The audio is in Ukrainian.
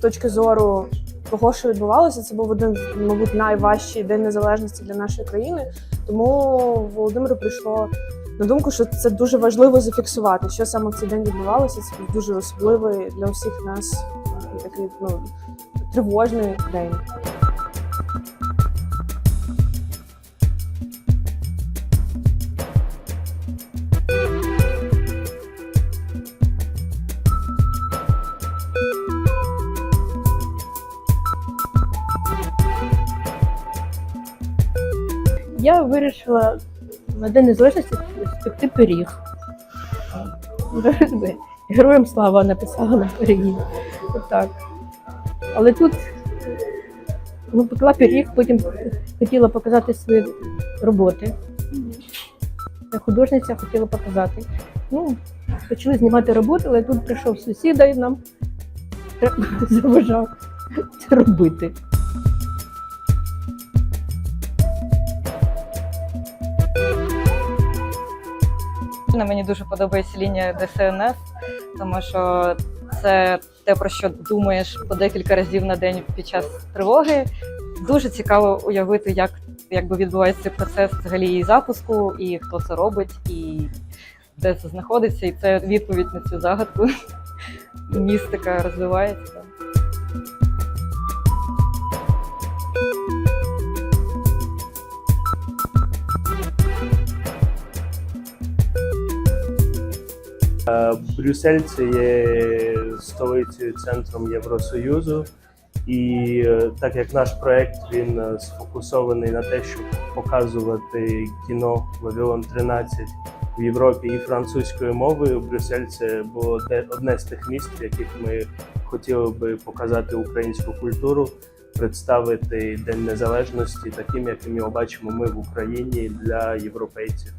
точки зору того, що відбувалося, це був один, мабуть, найважчий день незалежності для нашої країни. Тому Володимиру прийшло на думку, що це дуже важливо зафіксувати, що саме в цей день відбувалося. Це був дуже особливий для усіх нас такий ну, тривожний день. Я вирішила на День Незалежності спекти пиріг. Героям слава написала на пирігі. Отак. Але тут ну, пекла пиріг, потім хотіла показати свої роботи. Художниця хотіла показати. Ну, почали знімати роботи, але тут прийшов сусіда і нам заважав це робити. Мені дуже подобається лінія ДСНС, тому що це те, про що думаєш по декілька разів на день під час тривоги. Дуже цікаво уявити, як якби відбувається процес взагалі і запуску, і хто це робить, і де це знаходиться. І це відповідь на цю загадку. Містика розвивається. Брюссель це є столицею центром Євросоюзу, і е, так як наш проект він е, сфокусований на те, щоб показувати кіно Вавилон 13 в Європі і французькою мовою. Брюссель це було одне з тих міст, в яких ми хотіли би показати українську культуру, представити День Незалежності таким, яким його бачимо ми в Україні для європейців.